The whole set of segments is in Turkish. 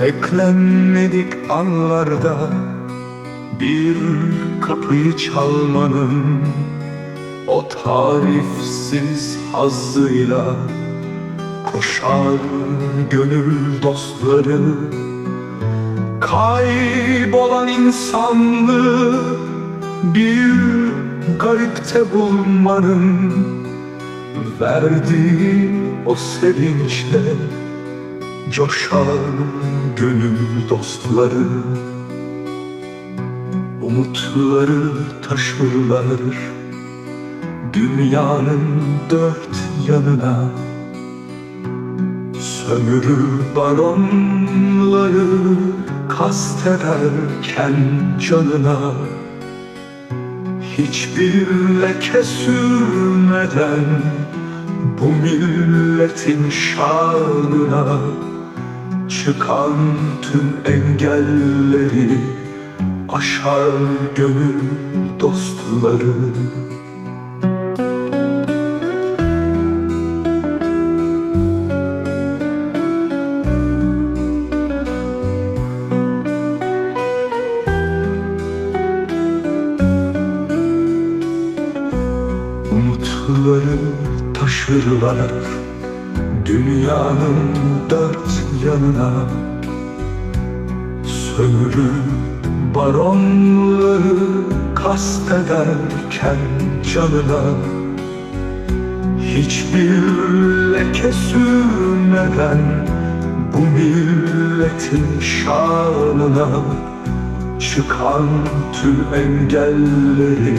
Beklenmedik anlarda bir kapıyı çalmanın o tarifsiz hazzıyla koşar gönül dostları kaybolan insanlığı bir garipte bulmanın verdiği o sevinçle coşar gönül dostları Umutları taşırlar dünyanın dört yanına. Sömürü baronları kastederken canına. Hiçbir leke sürmeden bu milletin şanına Çıkan tüm engelleri aşar gönül dostları. Umutları taşırlar Dünyanın dört yanına Sömürü baronları kastederken canına Hiçbir leke sürmeden bu milletin şanına Çıkan tüm engelleri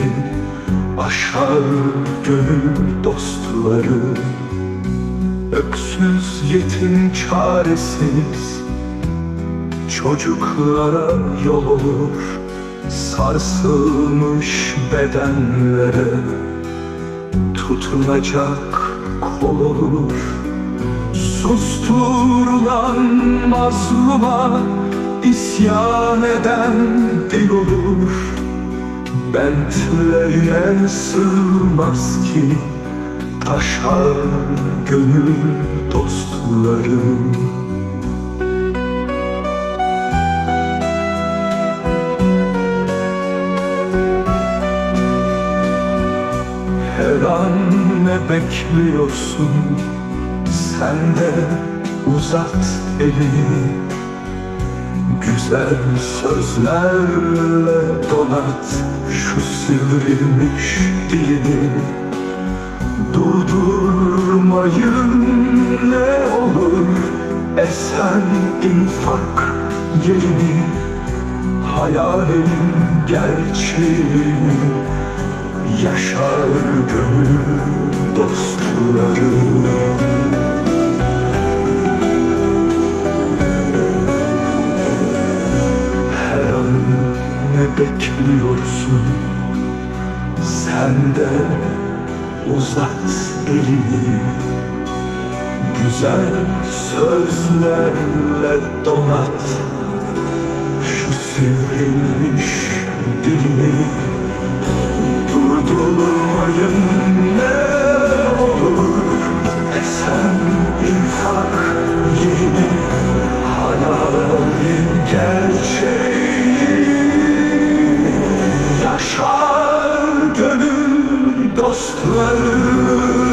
aşar gönül dostları Öksüz yetim çaresiz. Çocuklara yol olur Sarsılmış bedenlere. Tutunacak kol olur Susturulan mazluma. İsyan eden dil olur. Bentlerine sığmaz ki Taşar gönül dostlarım. Her an ne bekliyorsun? Sen de uzat elini Güzel sözlerle donat Şu sivrilmiş dilini Durdurmayın ne olur. Esen infak yerini Hayalin gerçeğini Yaşar gönül dostları Her an ne bekliyorsun? Sen de uzat elini Güzel sözlerle donat. Şu sivrilmiş dilini Durdurmayın. ne dost verme